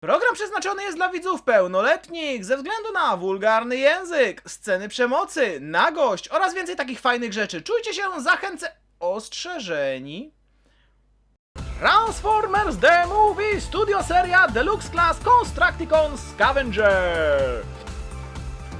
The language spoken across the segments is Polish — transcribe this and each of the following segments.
Program przeznaczony jest dla widzów pełnoletnich ze względu na wulgarny język, sceny przemocy, nagość oraz więcej takich fajnych rzeczy. Czujcie się zachęce... ostrzeżeni. Transformers The Movie Studio Seria Deluxe Class Constructicon Scavenger.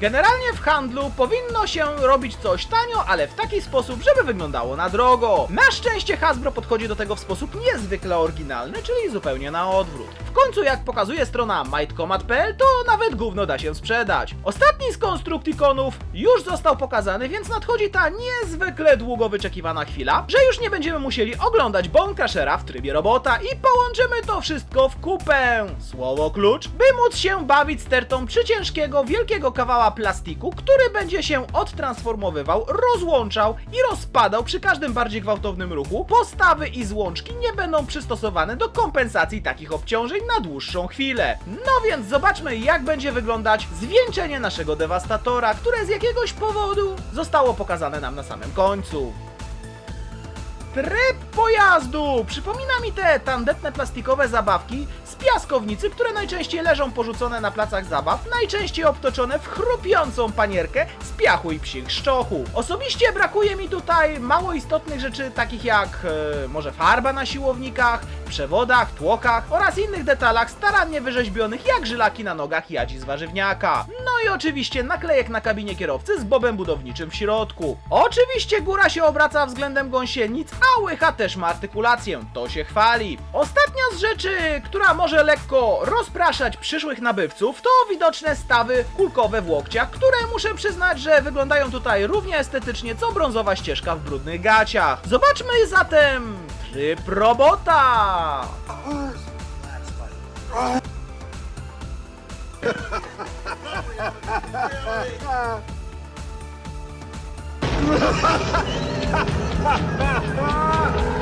Generalnie w handlu powinno się robić coś tanio, ale w taki sposób, żeby wyglądało na drogo. Na szczęście Hasbro podchodzi do tego w sposób niezwykle oryginalny, czyli zupełnie na odwrót. W końcu jak pokazuje strona mightcomat.pl, to nawet gówno da się sprzedać. Ostatni z konstruktikonów już został pokazany, więc nadchodzi ta niezwykle długo wyczekiwana chwila, że już nie będziemy musieli oglądać Bone Crushera w trybie robota i połączymy to wszystko w kupę. Słowo klucz, by móc się bawić stertą przyciężkiego, wielkiego plastiku, który będzie się odtransformowywał, rozłączał i rozpadał przy każdym bardziej gwałtownym ruchu. Postawy i złączki nie będą przystosowane do kompensacji takich obciążeń na dłuższą chwilę. No więc zobaczmy jak będzie wyglądać zwieńczenie naszego dewastatora, które z jakiegoś powodu zostało pokazane nam na samym końcu. Tryb pojazdu! Przypomina mi te tandetne plastikowe zabawki piaskownicy, które najczęściej leżą porzucone na placach zabaw, najczęściej obtoczone w chrupiącą panierkę z piachu i psich szczochu. Osobiście brakuje mi tutaj mało istotnych rzeczy, takich jak e, może farba na siłownikach, przewodach, tłokach oraz innych detalach starannie wyrzeźbionych jak żylaki na nogach jadzi z warzywniaka. No i oczywiście naklejek na kabinie kierowcy z bobem budowniczym w środku. Oczywiście góra się obraca względem gąsienic, a łycha też ma artykulację, to się chwali. Ostatnia z rzeczy, która może lekko rozpraszać przyszłych nabywców, to widoczne stawy kulkowe w łokciach, które muszę przyznać, że wyglądają tutaj równie estetycznie co brązowa ścieżka w brudnych gaciach. Zobaczmy zatem tryb robota!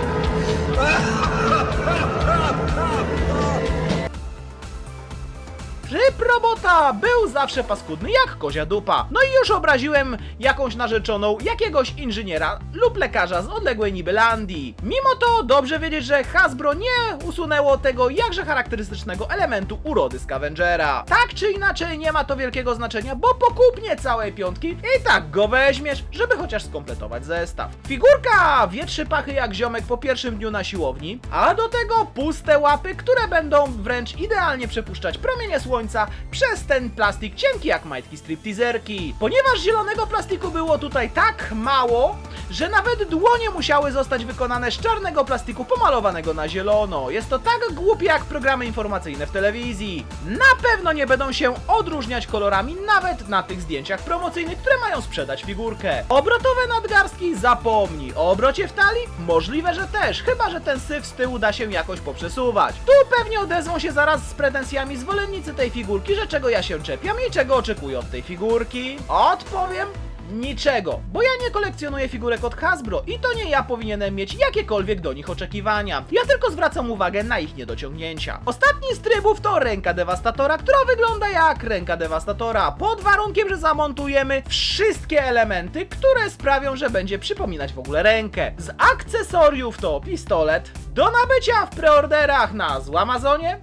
Był zawsze paskudny jak kozia dupa. No i już obraziłem jakąś narzeczoną, jakiegoś inżyniera lub lekarza z odległej Nibelandii. Mimo to dobrze wiedzieć, że Hasbro nie usunęło tego jakże charakterystycznego elementu urody Scavengera. Tak czy inaczej nie ma to wielkiego znaczenia, bo po kupnie całej piątki i tak go weźmiesz, żeby chociaż skompletować zestaw. Figurka wietrzy pachy jak ziomek po pierwszym dniu na siłowni, a do tego puste łapy, które będą wręcz idealnie przepuszczać promienie słońca przez ten plastik cienki jak majtki stripteaserki. Ponieważ zielonego plastiku było tutaj tak mało, że nawet dłonie musiały zostać wykonane z czarnego plastiku pomalowanego na zielono. Jest to tak głupie jak programy informacyjne w telewizji. Na pewno nie będą się odróżniać kolorami nawet na tych zdjęciach promocyjnych, które mają sprzedać figurkę. Obrotowe nadgarstki zapomnij. O obrocie w talii? Możliwe, że też, chyba że ten syf z tyłu da się jakoś poprzesuwać. Tu pewnie odezwą się zaraz z pretensjami zwolennicy tej figurki, że czego ja się czepiam i czego oczekuję od tej figurki. Odpowiem Niczego, bo ja nie kolekcjonuję figurek od Hasbro i to nie ja powinienem mieć jakiekolwiek do nich oczekiwania. Ja tylko zwracam uwagę na ich niedociągnięcia. Ostatni z trybów to ręka dewastatora, która wygląda jak ręka dewastatora, pod warunkiem, że zamontujemy wszystkie elementy, które sprawią, że będzie przypominać w ogóle rękę. Z akcesoriów to pistolet, do nabycia w preorderach na Złamazonie,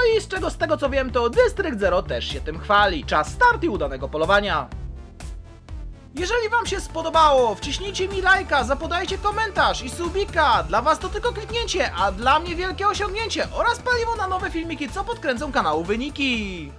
no i z czego z tego co wiem, to Dystrykt Zero też się tym chwali. Czas start i udanego polowania. Jeżeli wam się spodobało, wciśnijcie mi lajka, zapodajcie komentarz i subika. Dla was to tylko kliknięcie, a dla mnie wielkie osiągnięcie oraz paliwo na nowe filmiki, co podkręcą kanału wyniki.